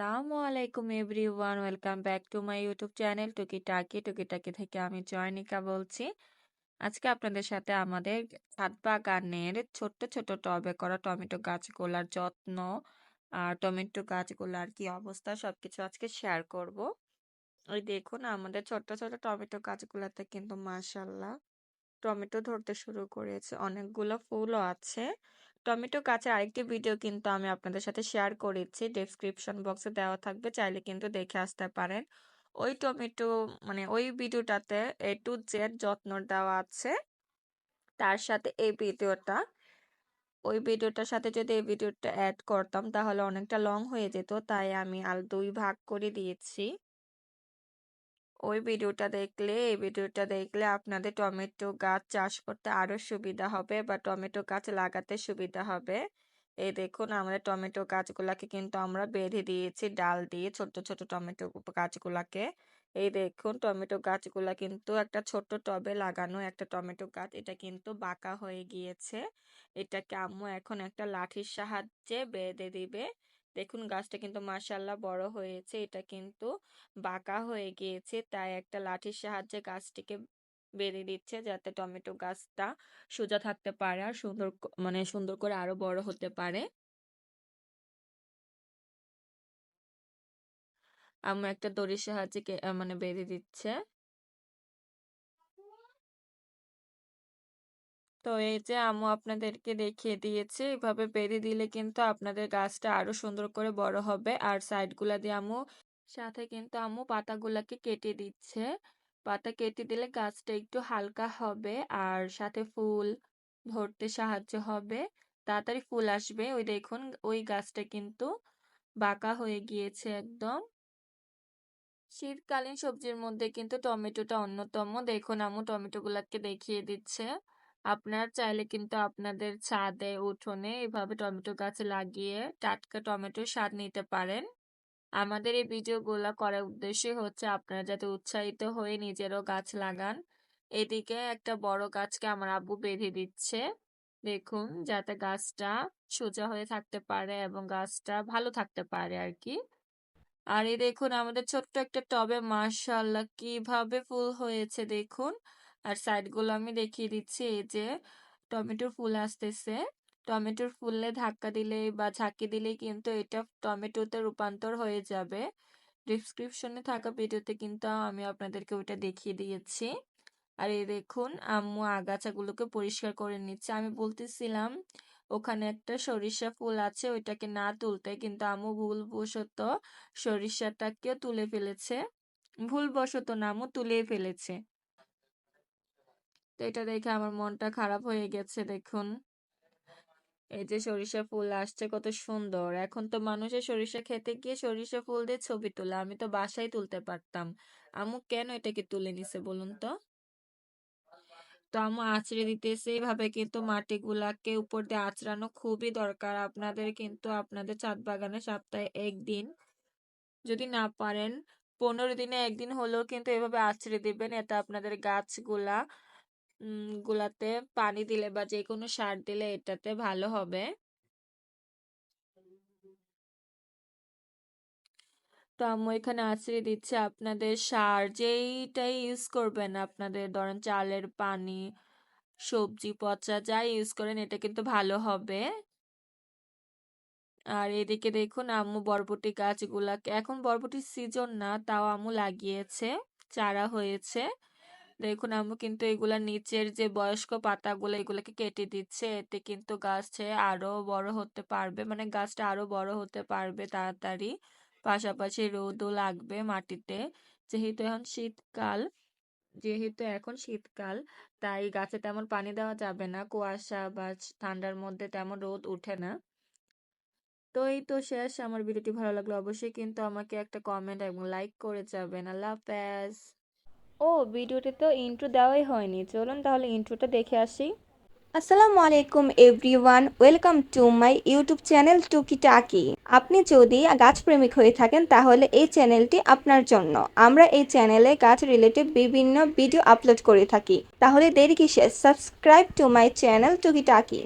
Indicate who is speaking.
Speaker 1: আসসালামু আলাইকুম everyone, welcome back to my YouTube channel Tukitaki Tukitaki থেকে আমি জয়নিকা বলছি। আজকে আপনাদের সাথে আমাদের ছাদ বাগানের ছোট্ট ছোট টবে করা টমেটো গাছগুলার যত্ন আর টমেটো গাছগুলার কি অবস্থা সবকিছু আজকে শেয়ার করব। ওই দেখুন, আমাদের ছোট্ট ছোট টমেটো গাছগুলাতে কিন্তু মাশাল্লাহ টমেটো ধরতে শুরু করেছে। অনেকগুলো ফুলও আছে। টমেটো গাছের আরেকটি ভিডিও কিন্তু আমি আপনাদের সাথে শেয়ার করেছি। ডেসক্রিপশন বক্সে দেওয়া থাকবে, চাইলে কিন্তু দেখে আসতে পারেন। ওই টমেটো মানে ওই ভিডিওটাতে এ টু জেড যত্ন দেওয়া আছে। তার সাথে এই ভিডিওটা, ওই ভিডিওটার সাথে যদি এই ভিডিওটা অ্যাড করতাম, তাহলে অনেকটা লং হয়ে যেত। তাই আমি আর দুই ভাগ করে দিয়েছি। ওই ভিডিওটা দেখলে, এই ভিডিওটা দেখলে আপনাদের টমেটো গাছ চাষ করতে আরও সুবিধা হবে বা টমেটো গাছ লাগাতে সুবিধা হবে। এই দেখুন, আমাদের টমেটো গাছগুলাকে কিন্তু আমরা বেঁধে দিয়েছি, ডাল দিয়ে ছোট ছোট টমেটো গাছগুলাকে। এই দেখুন, টমেটো গাছগুলা কিন্তু একটা ছোট্ট টবে লাগানো একটা টমেটো গাছ, এটা কিন্তু বাঁকা হয়ে গিয়েছে। এটাকে আম্মু এখন একটা লাঠির সাহায্যে বেঁধে দিবে। দেখুন গাছটা কিন্তু মাশাল্লাহ বড় হয়েছে, এটা কিন্তু বাঁকা হয়ে গিয়েছে, তাই একটা লাঠির সাহায্যে গাছটিকে বেঁধে দিচ্ছে যাতে টমেটো গাছটা সোজা থাকতে পারে আর সুন্দর মানে সুন্দর করে আরও বড় হতে পারে। আম্মু একটা দড়ির সাহায্যে মানে বেঁধে দিচ্ছে। তো এই যে আম্মু আপনাদেরকে দেখিয়ে দিয়েছে, এভাবে বেঁধে দিলে কিন্তু আপনাদের গাছটা আরও সুন্দর করে বড় হবে। আর সাইডগুলা দিয়ে আম্মু, সাথে কিন্তু আম্মু পাতাগুলাকে কেটে দিচ্ছে। পাতা কেটে দিলে গাছটা একটু হালকা হবে আর সাথে ফুল ধরতে সাহায্য হবে। তাড়াতাড়ি ফুল আসবে। ওই দেখুন, ওই গাছটা কিন্তু বাঁকা হয়ে গিয়েছে একদম। শীতকালীন সবজির মধ্যে কিন্তু টমেটোটা অন্যতম। দেখুন আম্মু, টমেটোগুলাকে দেখিয়ে দিচ্ছে। আপনার চাইলে কিন্তু আপনাদের ছাদে, উঠোনে এভাবে টমেটো গাছ লাগিয়ে টাটকা টমেটোর স্বাদ নিতে পারেন। আমাদের এই ভিডিওগুলো করার উদ্দেশ্য হচ্ছে আপনারা যাতে উৎসাহিত হয়ে নিজেরও গাছ লাগান। এদিকে একটা বড় গাছকে আমার আব্বু বেঁধে দিচ্ছে। দেখুন, যাতে গাছটা সোজা হয়ে থাকতে পারে এবং গাছটা ভালো থাকতে পারে আর কি আর এই দেখুন, আমাদের ছোট্ট একটা টবে মাশাল্লাহ কীভাবে ফুল হয়েছে দেখুন। আর সাইডগুলো আমি দেখিয়ে দিচ্ছি, এই যে টমেটোর ফুল আসতেছে। টমেটোর ফুলে ধাক্কা দিলে বা ঝাঁকি দিলে কিন্তু এটা টমেটোতে রূপান্তর হয়ে যাবে। ডিসক্রিপশনে থাকা ভিডিওতে কিন্তু আমি আপনাদেরকে ওইটা দেখিয়ে দিয়েছি। আর এই দেখুন, আম্মু আগাছাগুলোকে পরিষ্কার করে নিচ্ছে। আমি বলতেছিলাম, ওখানে একটা সরিষা ফুল আছে, ওইটাকে না তুলতে, কিন্তু আম্মু ভুলবশত সরিষাটাকেও তুলে ফেলেছে। ভুলবশত না, আম্মু তুলে ফেলেছে। তো এটা দেখে আমার মনটা খারাপ হয়ে গেছে, দেখুন। এই যে সরিষা ফুল আসছে কত সুন্দর। এখন তো মানুষের সরিষা খেতে গিয়ে সরিষা ফুল দিয়ে ছবি তোলে। আমি তো বাসায় তুলতে পারতাম। আমু কেন এটাকে তুলে নিছে বলুন তো? তো আমু আঁচড়ে দিতেছে। এইভাবে কিন্তু মাটিগুলাকে উপর দিয়ে আঁচড়ানো খুবই দরকার। আপনাদের কিন্তু আপনাদের ছাদ বাগানে সপ্তাহে একদিন যদি না পারেন, পনেরো দিনে একদিন হলেও কিন্তু এভাবে আঁচড়ে দিবেন। এটা আপনাদের গাছগুলা গুলাতে পানি দিলে বা যে কোনো সার দিলে এটাতে ভালো হবে। তো আম্মু এখানে আছড়ে দিচ্ছে আপনাদের সার, যেইটাই ইউজ করবেন আপনাদের ধরেন চালের পানি, সবজি, পচা যাই ইউজ করেন এটা কিন্তু ভালো হবে। আর এদিকে দেখুন আম্মু বরবটি গাছগুলাকে, এখন বরবটির সিজন না, তাও আম্মু লাগিয়েছে, চারা হয়েছে। দেখুন, আম্মু কিন্তু এগুলা নিচের যে বয়স্ক পাতাগুলো, এগুলোকে কেটে দিচ্ছে। এতে কিন্তু গাছে আরও বড় হতে পারবে মানে গাছটা আরও বড় হতে পারবে তাড়াতাড়ি। পাশাপাশি রোদও লাগবে মাটিতে। যেহেতু এখন শীতকাল, যেহেতু এখন শীতকাল, তাই গাছে তেমন পানি দেওয়া যাবে না। কুয়াশা বা ঠান্ডার মধ্যে তেমন রোদ উঠে না। তো এই তো শেষ। আমার ভিডিওটি ভালো লাগল অবশ্যই কিন্তু আমাকে একটা কমেন্ট এবং লাইক করে যাবেন। আল্লাহ হাফেজ।
Speaker 2: ও, ভিডিওতে তো ইন্ট্রো দেওয়াই হয়নি। চলুন তাহলে ইন্ট্রোটা দেখে আসি।
Speaker 3: আসসালামু আলাইকুম everyone, welcome to my YouTube channel Tukitaki. আপনি যদি গাছপ্রেমিক হয়ে থাকেন, তাহলে এই চ্যানেলটি আপনার জন্য। আমরা এই চ্যানেলে গাছ রিলেটেড বিভিন্ন ভিডিও আপলোড করে থাকি। তাহলে দেরি কিসে সাবস্ক্রাইব টু মাই চ্যানেল টুকি টাকি।